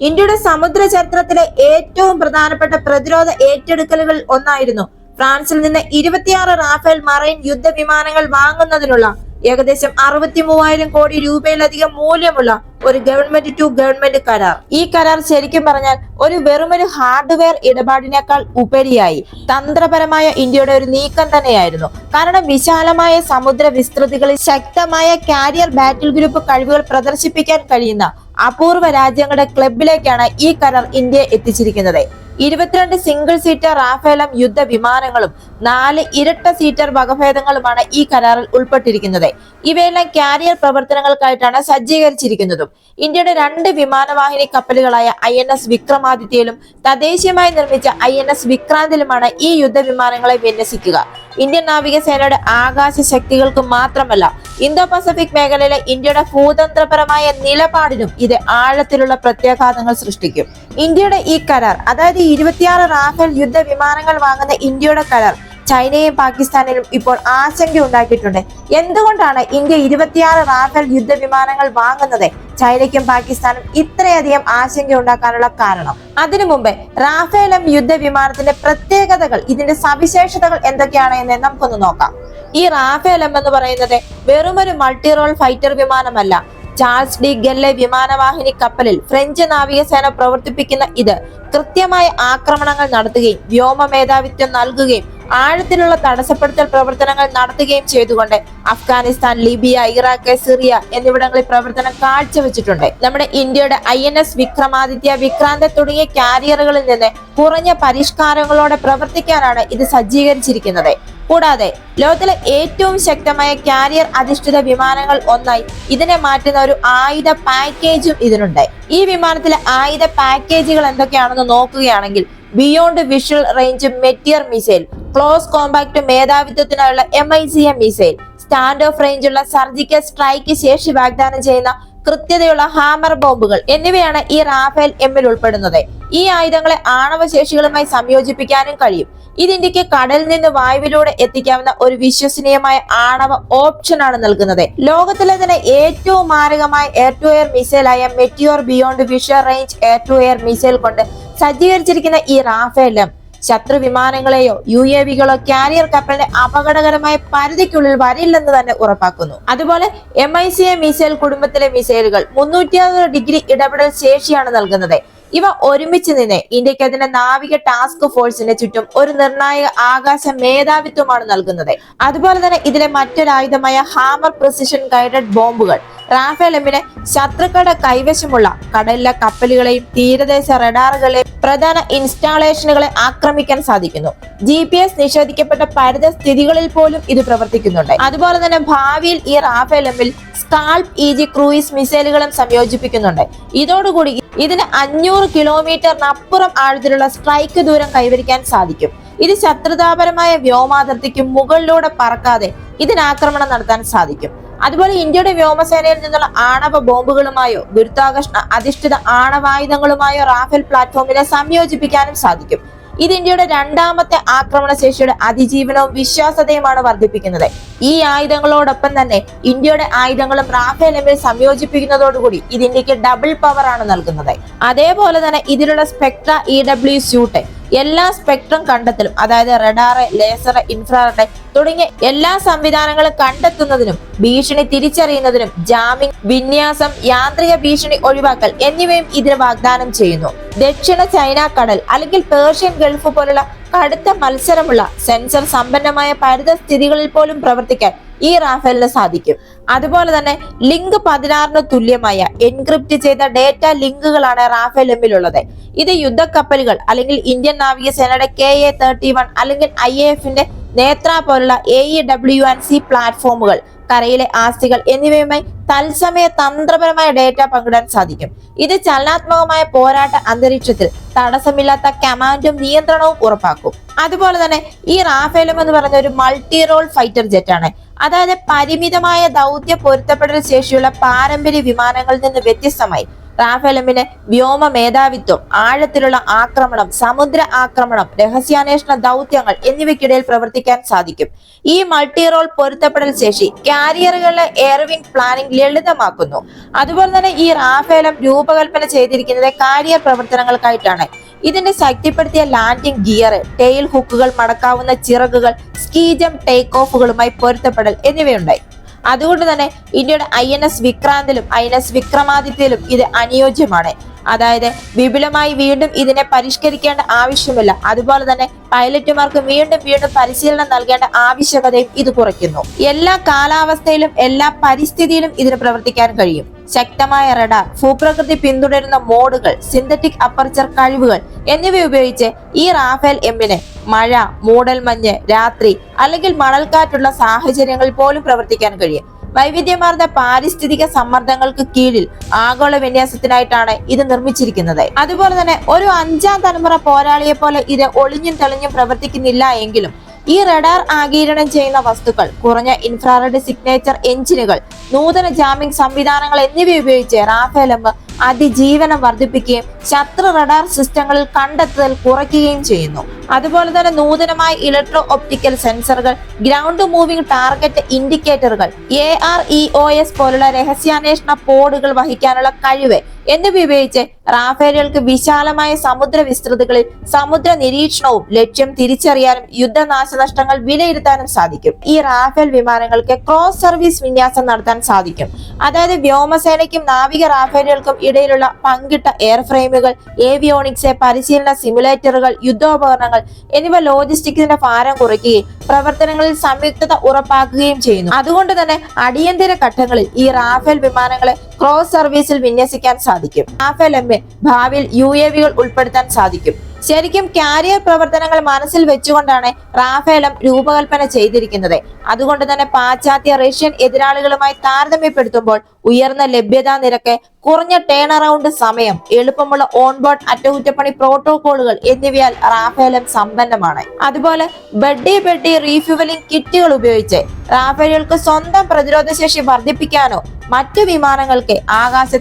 ഇന്ത്യയുടെ സമുദ്ര ചരിത്രത്തിലെ ഏറ്റവും പ്രധാനപ്പെട്ട പ്രതിരോധ ഏറ്റെടുക്കലുകൾ ഒന്നായിരുന്നു ഫ്രാൻസിൽ നിന്ന് ഇരുപത്തിയാറ് റാഫേൽ മറൈൻ യുദ്ധവിമാനങ്ങൾ വാങ്ങുന്നതിനുള്ള ഏകദേശം അറുപത്തി മൂവായിരം കോടി രൂപയിലധികം മൂല്യമുള്ള ഒരു ഗവൺമെന്റ് ടു ഗവൺമെന്റ് കരാർ. ഈ കരാർ ശരിക്കും പറഞ്ഞാൽ ഒരു വെറുമൊരു ഹാർഡ്വെയർ ഇടപാടിനേക്കാൾ ഉപരിയായി. തന്ത്രപരമായ ഇന്ത്യയുടെ ഒരു നീക്കം തന്നെയായിരുന്നു. കാരണം വിശാലമായ സമുദ്ര വിസ്തൃതികളിൽ ശക്തമായ കാരിയർ ബാറ്റിൽ ഗ്രൂപ്പ് കഴിവുകൾ പ്രദർശിപ്പിക്കാൻ കഴിയുന്ന അപൂർവ രാജ്യങ്ങളുടെ ക്ലബിലേക്കാണ് ഈ കരാർ ഇന്ത്യയെ എത്തിച്ചിരിക്കുന്നത്. ഇരുപത്തിരണ്ട് സിംഗിൾ സീറ്റർ റാഫേലം യുദ്ധ വിമാനങ്ങളും നാല് ഇരട്ട സീറ്റർ വകഭേദങ്ങളുമാണ് ഈ കരാറിൽ ഉൾപ്പെട്ടിരിക്കുന്നത്. ഇവയെല്ലാം കാരിയർ പ്രവർത്തനങ്ങൾക്കായിട്ടാണ് സജ്ജീകരിച്ചിരിക്കുന്നതും. ഇന്ത്യയുടെ രണ്ട് വിമാനവാഹിനി കപ്പലുകളായ ഐ എൻ എസ് വിക്രമാദിത്യയിലും തദ്ദേശീയമായി നിർമ്മിച്ച ഐ എൻ എസ് വിക്രാന്തിലുമാണ് ഈ യുദ്ധ വിമാനങ്ങളെ വിന്യസിക്കുക. ഇന്ത്യൻ നാവികസേനയുടെ ആകാശ ശക്തികൾക്ക് മാത്രമല്ല ഇന്തോ പസഫിക് മേഖലയിലെ ഇന്ത്യയുടെ ഭൂതന്ത്രപരമായ നിലപാടിനും ഇത് ആഴത്തിലുള്ള പ്രത്യാഘാതങ്ങൾ സൃഷ്ടിക്കും. ഇന്ത്യയുടെ ഈ കരാർ അതായത് ഇരുപത്തിയാറ് റാഫേൽ യുദ്ധ വിമാനങ്ങൾ വാങ്ങുന്ന ഇന്ത്യയുടെ കരാർ ചൈനയും പാകിസ്ഥാനിലും ഇപ്പോൾ ആശങ്ക ഉണ്ടാക്കിയിട്ടുണ്ട്. എന്തുകൊണ്ടാണ് ഇന്ത്യ ഇരുപത്തിയാറ് റാഫേൽ യുദ്ധവിമാനങ്ങൾ വാങ്ങുന്നത്? ചൈനയ്ക്കും പാകിസ്ഥാനും ഇത്രയധികം ആശങ്ക ഉണ്ടാക്കാനുള്ള കാരണം? അതിനു മുമ്പേ റാഫേലം യുദ്ധവിമാനത്തിന്റെ പ്രത്യേകതകൾ ഇതിന്റെ സവിശേഷതകൾ എന്തൊക്കെയാണ് എന്ന് നമുക്കൊന്ന് നോക്കാം. ഈ റാഫേലം എന്ന് പറയുന്നത് വെറുമൊരു മൾട്ടി റോൾ ഫൈറ്റർ വിമാനമല്ല. ചാൾസ് ഡി ഗെല്ലെ വിമാനവാഹിനി കപ്പലിൽ ഫ്രഞ്ച് നാവികസേന പ്രവർത്തിപ്പിക്കുന്ന ഇത് കൃത്യമായ ആക്രമണങ്ങൾ നടത്തുകയും വ്യോമ മേധാവിത്വം നൽകുകയും ആഴത്തിലുള്ള തടസ്സപ്പെടുത്തൽ പ്രവർത്തനങ്ങൾ നടത്തുകയും ചെയ്തുകൊണ്ട് അഫ്ഗാനിസ്ഥാൻ ലിബിയ ഇറാഖ് സിറിയ എന്നിവിടങ്ങളിൽ പ്രവർത്തനം കാഴ്ചവെച്ചിട്ടുണ്ട്. നമ്മുടെ ഇന്ത്യയുടെ I N S Vikramaditya Vikrant തുടങ്ങിയ കാരിയറുകളിൽ നിന്ന് കുറഞ്ഞ പരിഷ്കാരങ്ങളോടെ പ്രവർത്തിക്കാനാണ് ഇത് സജ്ജീകരിച്ചിരിക്കുന്നത്. കൂടാതെ ലോകത്തിലെ ഏറ്റവും ശക്തമായ കാരിയർ അധിഷ്ഠിത വിമാനങ്ങൾ ഒന്നായി ഇതിനെ മാറ്റുന്ന ഒരു ആയുധ പാക്കേജും ഇതിനുണ്ട്. ഈ വിമാനത്തിലെ ആയുധ പാക്കേജുകൾ എന്തൊക്കെയാണെന്ന് നോക്കുകയാണെങ്കിൽ beyond visual range Meteor missile close compact മേധാവിത്വത്തിനായുള്ള M I C M missile stand off റേഞ്ചുള്ള surgical strike ശേഷി വാഗ്ദാനം ചെയ്യുന്ന കൃത്യതയുള്ള ഹാമർ ബോംബുകൾ എന്നിവയാണ് ഈ റാഫേൽ എമ്മിൽ ഉൾപ്പെടുന്നത്. ഈ ആയുധങ്ങളെ ആണവ ശേഷികളുമായി സംയോജിപ്പിക്കാനും കഴിയും. ഇത് ഇന്ത്യയ്ക്ക് കടലിൽ നിന്ന് വായുവിലൂടെ എത്തിക്കാവുന്ന ഒരു വിശ്വസനീയമായ ആണവ ഓപ്ഷനാണ് നൽകുന്നത്. ലോകത്തിലെ തന്നെ ഏറ്റവും മാരകമായ air to air മിസൈലായ Meteor beyond visual range air to air missile കൊണ്ട് സജ്ജീകരിച്ചിരിക്കുന്ന ഈ റാഫേലും ശത്രു വിമാനങ്ങളെയോ യു എ വികളോ കാരിയർ കപ്പലിന്റെ അപകടകരമായ പരിധിക്കുള്ളിൽ വരില്ലെന്ന് തന്നെ ഉറപ്പാക്കുന്നു. അതുപോലെ M I C A missile കുടുംബത്തിലെ മിസൈലുകൾ മുന്നൂറ്റി ഡിഗ്രി ഇടപെടൽ ശേഷിയാണ് നൽകുന്നത്. ഇവ ഒരുമിച്ച് നിന്ന് ഇന്ത്യയ്ക്ക് അതിന്റെ നാവിക ടാസ്ക് ഫോഴ്സിന്റെ ചുറ്റും ഒരു നിർണായക ആകാശ മേധാവിത്വമാണ് നൽകുന്നത്. അതുപോലെ തന്നെ ഇതിലെ മറ്റൊരായുധമായ ഹാമർ പ്രിസിഷൻ ഗൈഡഡ് ബോംബുകൾ റാഫേൽ എമ്മിന് ശത്രുക്കളുടെ കൈവശമുള്ള കടലിലെ കപ്പലുകളെയും തീരദേശ റഡാറുകളെയും പ്രധാന ഇൻസ്റ്റാളേഷനുകളെ ആക്രമിക്കാൻ സാധിക്കുന്നു. ജി പി എസ് നിഷേധിക്കപ്പെട്ട പരിതസ്ഥിതികളിൽ പോലും ഇത് പ്രവർത്തിക്കുന്നുണ്ട്. അതുപോലെ തന്നെ ഭാവിയിൽ ഈ റാഫേൽ എമ്മിൽ സ്കാൾപ് ഇ ജി ക്രൂയിസ് മിസൈലുകളും സംയോജിപ്പിക്കുന്നുണ്ട്. ഇതോടുകൂടി ഇതിന് അഞ്ഞൂറ് കിലോമീറ്ററിനപ്പുറം ആഴത്തിലുള്ള സ്ട്രൈക്ക് ദൂരം കൈവരിക്കാൻ സാധിക്കും. ഇത് ശത്രുതാപരമായ വ്യോമാതിർത്തിക്ക് മുകളിലൂടെ പറക്കാതെ ഇതിനാക്രമണം നടത്താൻ സാധിക്കും. അതുപോലെ ഇന്ത്യയുടെ വ്യോമസേനയിൽ നിന്നുള്ള ആണവ ബോംബുകളുമായോ ഗുരുത്വാകർഷണ അധിഷ്ഠിത ആണവായുധങ്ങളുമായോ റാഫേൽ പ്ലാറ്റ്ഫോമിനെ സംയോജിപ്പിക്കാനും സാധിക്കും. ഇത് ഇന്ത്യയുടെ രണ്ടാമത്തെ ആക്രമണ ശേഷിയുടെ അതിജീവനവും വിശ്വാസതയുമാണ് വർദ്ധിപ്പിക്കുന്നത്. ഈ ആയുധങ്ങളോടൊപ്പം തന്നെ ഇന്ത്യയുടെ ആയുധങ്ങളും റാഫേൽ എമ്മിൽ സംയോജിപ്പിക്കുന്നതോടുകൂടി ഇത് ഇന്ത്യയ്ക്ക് ഡബിൾ പവർ ആണ് നൽകുന്നത്. അതേപോലെ തന്നെ ഇതിലുള്ള സ്പെക്ട്ര ഇ ഡബ്ല്യു സ്യൂട്ട് എല്ലാ സ്പെക്ട്രം കണ്ടെത്തലും അതായത് റഡാറ് ലേസർ ഇൻഫ്രാറെഡ് തുടങ്ങിയ എല്ലാ സംവിധാനങ്ങളും കണ്ടെത്തുന്നതിനും ഭീഷണി തിരിച്ചറിയുന്നതിനും ജാമിംഗ് വിന്യാസം യാന്ത്രിക ഭീഷണി ഒഴിവാക്കൽ എന്നിവയും ഇതിന് വാഗ്ദാനം ചെയ്യുന്നു. ദക്ഷിണ ചൈന കടൽ അല്ലെങ്കിൽ പേർഷ്യൻ ഗൾഫ് പോലുള്ള കടുത്ത മത്സരമുള്ള സെൻസർ സമ്പന്നമായ പരിതസ്ഥിതികളിൽ പോലും പ്രവർത്തിക്കാൻ ഈ റാഫേലിന് സാധിക്കും. അതുപോലെ തന്നെ ലിങ്ക് പതിനാറിന് തുല്യമായ എൻക്രിപ്റ്റ് ചെയ്ത ഡേറ്റ ലിങ്കുകളാണ് റാഫേൽ എമ്മിലുള്ളത്. ഇത് യുദ്ധക്കപ്പലുകൾ അല്ലെങ്കിൽ ഇന്ത്യൻ നാവികസേനയുടെ കെ എ തേർട്ടി വൺ അല്ലെങ്കിൽ ഐ എഫിന്റെ നേത്ര പോലുള്ള A E W and C പ്ലാറ്റ്ഫോമുകൾ കരയിലെ ആസ്തികൾ എന്നിവയുമായി തത്സമയ തന്ത്രപരമായ ഡേറ്റ പങ്കിടാൻ സാധിക്കും. ഇത് ചലനാത്മകമായ പോരാട്ട അന്തരീക്ഷത്തിൽ തടസ്സമില്ലാത്ത കമാൻഡും നിയന്ത്രണവും ഉറപ്പാക്കും. അതുപോലെ തന്നെ ഈ റാഫേലും എന്ന് പറഞ്ഞ ഒരു മൾട്ടി റോൾ ഫൈറ്റർ ജെറ്റ് ആണ് അതായത് പരിമിതമായ ദൗത്യ പൊരുത്തപ്പെടൽ ശേഷിയുള്ള പാരമ്പര്യ വിമാനങ്ങളിൽ നിന്ന് വ്യത്യസ്തമായി റാഫേൽ എമ്മിന് വ്യോമ മേധാവിത്വം ആഴത്തിലുള്ള ആക്രമണം സമുദ്ര ആക്രമണം രഹസ്യാന്വേഷണ ദൗത്യങ്ങൾ എന്നിവയ്ക്കിടയിൽ പ്രവർത്തിക്കാൻ സാധിക്കും. ഈ മൾട്ടി റോൾ പൊരുത്തപ്പെടൽ ശേഷി കാരിയറുകളിലെ എയർവിംഗ് പ്ലാനിംഗ് ലളിതമാക്കുന്നു. അതുപോലെ തന്നെ ഈ റാഫേലം രൂപകൽപ്പന ചെയ്തിരിക്കുന്നത് കാരിയർ പ്രവർത്തനങ്ങൾക്കായിട്ടാണ്. ഇതിന്റെ ശക്തിപ്പെടുത്തിയ ലാൻഡിംഗ് ഗിയർ ടെയിൽ ഹുക്കുകൾ മടക്കാവുന്ന ചിറകുകൾ സ്കീജം ടേക്ക് ഓഫുകളുമായി പൊരുത്തപ്പെടൽ എന്നിവയുണ്ടായി. അതുകൊണ്ട് തന്നെ ഇന്ത്യയുടെ ഐ എൻ എസ് വിക്രാന്തിലും ഐ എൻ എസ് വിക്രമാദിത്യയിലും ഇത് അനുയോജ്യമാണ്. അതായത് വിപുലമായി വീണ്ടും ഇതിനെ പരിഷ്കരിക്കേണ്ട ആവശ്യമില്ല. അതുപോലെ തന്നെ പൈലറ്റുമാർക്ക് വീണ്ടും വീണ്ടും പരിശീലനം നൽകേണ്ട ആവശ്യകതയും ഇത് കുറയ്ക്കുന്നു. എല്ലാ കാലാവസ്ഥയിലും എല്ലാ പരിസ്ഥിതിയിലും ഇതിന് പ്രവർത്തിക്കാൻ കഴിയും. ശക്തമായ റഡാർ ഭൂപ്രകൃതി പിന്തുടരുന്ന മോഡുകൾ സിന്തറ്റിക് അപ്പർച്ചർ കഴിവുകൾ എന്നിവ ഉപയോഗിച്ച് ഈ റാഫേൽ എമ്മിന് മഴ മൂടൽമഞ്ഞ് രാത്രി അല്ലെങ്കിൽ മണൽക്കാറ്റുള്ള സാഹചര്യങ്ങളിൽ പോലും പ്രവർത്തിക്കാൻ കഴിയും. വൈവിധ്യമാർന്ന പാരിസ്ഥിതിക സമ്മർദ്ദങ്ങൾക്ക് കീഴിൽ ആഗോള വിന്യാസത്തിനായിട്ടാണ് ഇത് നിർമ്മിച്ചിരിക്കുന്നത്. അതുപോലെ തന്നെ ഒരു അഞ്ചാം തലമുറ പോരാളിയെ പോലെ ഇത് ഒളിഞ്ഞും തെളിഞ്ഞും പ്രവർത്തിക്കുന്നില്ല എങ്കിലും ഈ റഡാർ ആഗീരണം ചെയ്യുന്ന വസ്തുക്കൾ കുറഞ്ഞ ഇൻഫ്രാറെഡ് സിഗ്നേച്ചർ എഞ്ചിനുകൾ നൂതന ജാമിംഗ് സംവിധാനങ്ങൾ എന്നിവ ഉപയോഗിച്ച് റാഫേലമ്പ് അതിജീവനം വർദ്ധിപ്പിക്കുകയും ശത്രു റഡാർ സിസ്റ്റങ്ങളിൽ കണ്ടെത്തൽ കുറയ്ക്കുകയും ചെയ്യുന്നു. അതുപോലെ തന്നെ നൂതനമായ ഇലക്ട്രോ ഒപ്റ്റിക്കൽ സെൻസറുകൾ ground moving target ഇൻഡിക്കേറ്ററുകൾ A R E O S പോലുള്ള രഹസ്യാന്വേഷണ പോഡുകൾ വഹിക്കാനുള്ള കഴിവ് എന്നിവ ഉപയോഗിച്ച് റാഫേലുകൾക്ക് വിശാലമായ സമുദ്ര വിസ്തൃതികളിൽ സമുദ്ര നിരീക്ഷണവും ലക്ഷ്യം തിരിച്ചറിയാനും യുദ്ധനാശനഷ്ടങ്ങൾ വിലയിരുത്താനും സാധിക്കും. ഈ റാഫേൽ വിമാനങ്ങൾക്ക് ക്രോസ് സർവീസ് വിന്യാസം നടത്താൻ സാധിക്കും. അതായത് വ്യോമസേനയ്ക്കും നാവിക റാഫേലുകൾക്കും ഇടയിലുള്ള പങ്കിട്ട എയർ ഫ്രെയിമുകൾ ഏവിയോണിക്സ് പരിശീലന സിമുലേറ്ററുകൾ യുദ്ധോപകരണങ്ങൾ എന്നിവ ലോജിസ്റ്റിക്സിന്റെ ഭാരം കുറയ്ക്കുകയും പ്രവർത്തനങ്ങളിൽ സംയുക്തത ഉറപ്പാക്കുകയും ചെയ്യുന്നു. അതുകൊണ്ട് തന്നെ അടിയന്തര ഘട്ടങ്ങളിൽ ഈ റാഫേൽ വിമാനങ്ങളെ ക്രോസ് സർവീസിൽ വിന്യസിക്കാൻ സാധിക്കും. റാഫേൽ എം ഭാവിയിൽ യു എ വികൾ ഉൾപ്പെടുത്താൻ സാധിക്കും. ശരിക്കും കാരിയർ പ്രവർത്തനങ്ങൾ മനസ്സിൽ വെച്ചുകൊണ്ടാണ് റാഫേലം രൂപകൽപ്പന ചെയ്തിരിക്കുന്നത്. അതുകൊണ്ട് തന്നെ പാശ്ചാത്യ റഷ്യൻ എതിരാളികളുമായി താരതമ്യപ്പെടുത്തുമ്പോൾ ഉയർന്ന ലഭ്യതാ നിരക്ക് കുറഞ്ഞ ടേൺ അറൌണ്ട് സമയം എളുപ്പമുള്ള ഓൺബോർഡ് അറ്റകുറ്റപ്പണി പ്രോട്ടോകോളുകൾ എന്നിവയാൽ റാഫേലം സമ്പന്നമാണ്. അതുപോലെ ബഡ്ഡി ബഡ്ഡി റീഫ്യൂവലിംഗ് കിറ്റുകൾ ഉപയോഗിച്ച് റാഫേലുകൾക്ക് സ്വന്തം പ്രതിരോധ ശേഷി വർദ്ധിപ്പിക്കാനോ മറ്റു വിമാനങ്ങൾക്ക് ആകാശ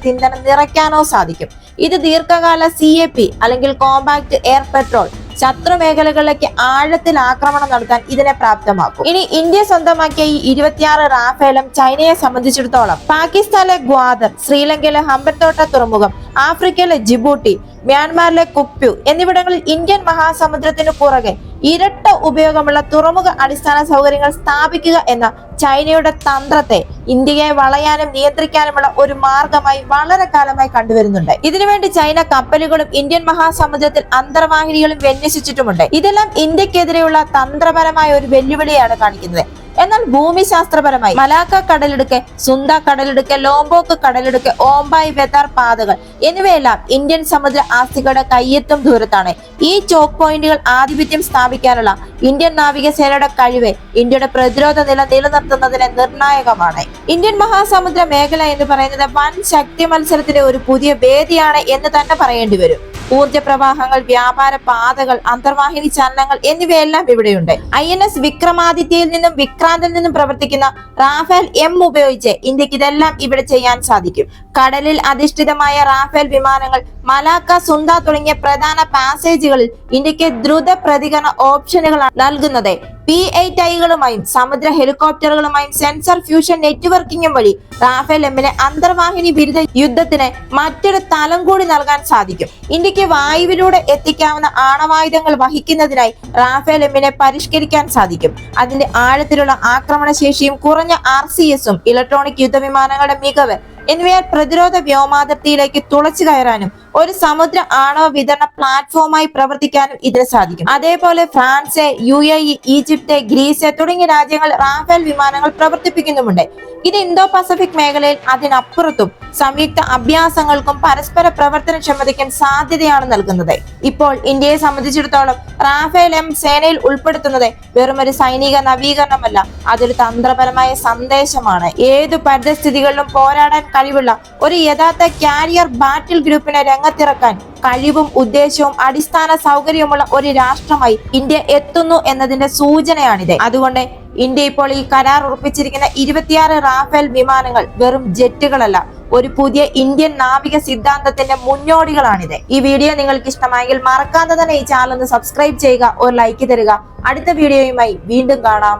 നിറയ്ക്കാനോ സാധിക്കും. ഇത് ദീർഘകാല സി എ പി അല്ലെങ്കിൽ കോമ്പാക്ട് എയർ പെട്രോൾ ശത്രു മേഖലകളിലേക്ക് ആഴത്തിൽ ആക്രമണം നടത്താൻ ഇതിനെ പ്രാപ്തമാക്കും. ഇനി ഇന്ത്യ സ്വന്തമാക്കിയ ഈ ഇരുപത്തിയാറ് റാഫേലും ചൈനയെ സംബന്ധിച്ചിടത്തോളം പാകിസ്ഥാനിലെ ഗ്വാദർ ശ്രീലങ്കയിലെ ഹമ്പൻതോട്ട തുറമുഖം ആഫ്രിക്കയിലെ ജിബൂട്ടി മ്യാൻമാറിലെ കുപ്യു എന്നിവിടങ്ങളിൽ ഇന്ത്യൻ മഹാസമുദ്രത്തിനു പുറകെ ഇരട്ട ഉപയോഗമുള്ള തുറമുഖ അടിസ്ഥാന സൗകര്യങ്ങൾ സ്ഥാപിക്കുക എന്ന ചൈനയുടെ തന്ത്രത്തെ ഇന്ത്യയെ വളയാനും നിയന്ത്രിക്കാനുമുള്ള ഒരു മാർഗമായി വളരെ കാലമായി കണ്ടുവരുന്നുണ്ട്. ഇതിനുവേണ്ടി ചൈന കപ്പലുകളും ഇന്ത്യൻ മഹാസമുദ്രത്തിൽ അന്തർവാഹിനികളും വിന്യസിച്ചിട്ടുമുണ്ട്. ഇതെല്ലാം ഇന്ത്യക്കെതിരെയുള്ള തന്ത്രപരമായ ഒരു വെല്ലുവിളിയാണ് കാണിക്കുന്നത്. എന്നാൽ ഭൂമിശാസ്ത്രപരമായി മലാക്ക കടലിടുക്ക് സുന്ദ കടലിടുക്ക് ലോംബോക്ക് കടലിടുക്ക് ഓംബായ് വെതാർ പാതകൾ എന്നിവയെല്ലാം ഇന്ത്യൻ സമുദ്ര ആസ്തികളുടെ കയ്യെത്തും ദൂരത്താണ്. ഈ ചോക്ക് പോയിന്റുകൾ ആധിപത്യം സ്ഥാപിക്കാനുള്ള ഇന്ത്യൻ നാവികസേനയുടെ കഴിവ് ഇന്ത്യയുടെ പ്രതിരോധ നില നിലനിർത്തുന്നതിന് നിർണായകമാണ്. ഇന്ത്യൻ മഹാസമുദ്ര മേഖല എന്ന് പറയുന്നത് വൻ ശക്തി മത്സരത്തിന്റെ ഒരു പുതിയ വേദിയാണ് എന്ന് തന്നെ പറയേണ്ടി വരും. ഊർജ പ്രവാഹങ്ങൾ വ്യാപാര പാതകൾ അന്തർവാഹിനി ചലനങ്ങൾ എന്നിവയെല്ലാം ഇവിടെയുണ്ട്. ഐ എൻ എസ് വിക്രമാദിത്യയിൽ നിന്നും വിക്രാന്തിൽ നിന്നും പ്രവർത്തിക്കുന്ന റാഫേൽ എം ഉപയോഗിച്ച് ഇന്ത്യയ്ക്ക് ഇതെല്ലാം ഇവിടെ ചെയ്യാൻ സാധിക്കും. കടലിൽ അധിഷ്ഠിതമായ റാഫേൽ വിമാനങ്ങൾ മലാക്ക സുന്ദ തുടങ്ങിയ പ്രധാന പാസേജുകളിൽ ഇന്ത്യയ്ക്ക് ദ്രുത പ്രതികരണ ഓപ്ഷനുകളാണ് നൽകുന്നത്. പി എയ്റ്റ് ഐകളുമായും സമുദ്ര ഹെലികോപ്റ്ററുകളുമായും സെൻസർ ഫ്യൂഷൻ നെറ്റ്വർക്കിംഗും വഴി റാഫേൽ എമ്മിന് അന്തർവാഹിനി ബിരുദ യുദ്ധത്തിന് മറ്റൊരു തലം കൂടി നൽകാൻ സാധിക്കും. ഇന്ത്യയ്ക്ക് വായുവിലൂടെ എത്തിക്കാവുന്ന ആണവായുധങ്ങൾ വഹിക്കുന്നതിനായി റാഫേൽ എമ്മിനെ പരിഷ്കരിക്കാൻ സാധിക്കും. അതിന്റെ ആഴത്തിലുള്ള ആക്രമണശേഷിയും കുറഞ്ഞ ആർ സി എസും ഇലക്ട്രോണിക് യുദ്ധവിമാനങ്ങളുടെ മികവ് എന്നിവയാൽ പ്രതിരോധ വ്യോമാതിർത്തിയിലേക്ക് തുളച്ചു കയറാനും ഒരു സമുദ്ര ആണവ വിതരണ പ്ലാറ്റ്ഫോമായി പ്രവർത്തിക്കാനും ഇതിന് സാധിക്കും. അതേപോലെ France U A E Egypt Greece തുടങ്ങിയ രാജ്യങ്ങൾ റാഫേൽ വിമാനങ്ങൾ പ്രവർത്തിപ്പിക്കുന്നുമുണ്ട്. ഇത് ഇന്തോ പസഫിക് മേഖലയിൽ അതിനപ്പുറത്തും സംയുക്ത അഭ്യാസങ്ങൾക്കും പരസ്പര പ്രവർത്തനക്ഷമതയ്ക്കും സാധ്യതയാണ് നൽകുന്നത്. ഇപ്പോൾ ഇന്ത്യയെ സംബന്ധിച്ചിടത്തോളം റാഫേൽ എം സേനയിൽ ഉൾപ്പെടുത്തുന്നത് വെറുമൊരു സൈനിക നവീകരണമല്ല അതൊരു തന്ത്രപരമായ സന്ദേശമാണ്. ഏതു പരിതസ്ഥിതികളിലും പോരാടാൻ കഴിവുള്ള ഒരു യഥാർത്ഥ കാരിയർ ബാറ്റിൽ ഗ്രൂപ്പിനെ രംഗത്തിറക്കാൻ കഴിവും ഉദ്ദേശവും അടിസ്ഥാന സൗകര്യവുമുള്ള ഒരു രാഷ്ട്രമായി ഇന്ത്യ എത്തുന്നു എന്നതിന്റെ സൂചനയാണിത്. അതുകൊണ്ട് ഇന്ത്യ ഇപ്പോൾ ഈ കരാർ ഉറപ്പിച്ചിരിക്കുന്ന ഇരുപത്തിയാറ് റാഫേൽ വിമാനങ്ങൾ വെറും ജെറ്റുകളല്ല ഒരു പുതിയ ഇന്ത്യൻ നാവിക സിദ്ധാന്തത്തിന്റെ മുന്നോടികളാണിത്. ഈ വീഡിയോ നിങ്ങൾക്ക് ഇഷ്ടമായെങ്കിൽ മറക്കാതെ തന്നെ ഈ ചാനൽ ഒന്ന് സബ്സ്ക്രൈബ് ചെയ്യുക ഒരു ലൈക്ക് തരിക. അടുത്ത വീഡിയോയുമായി വീണ്ടും കാണാം.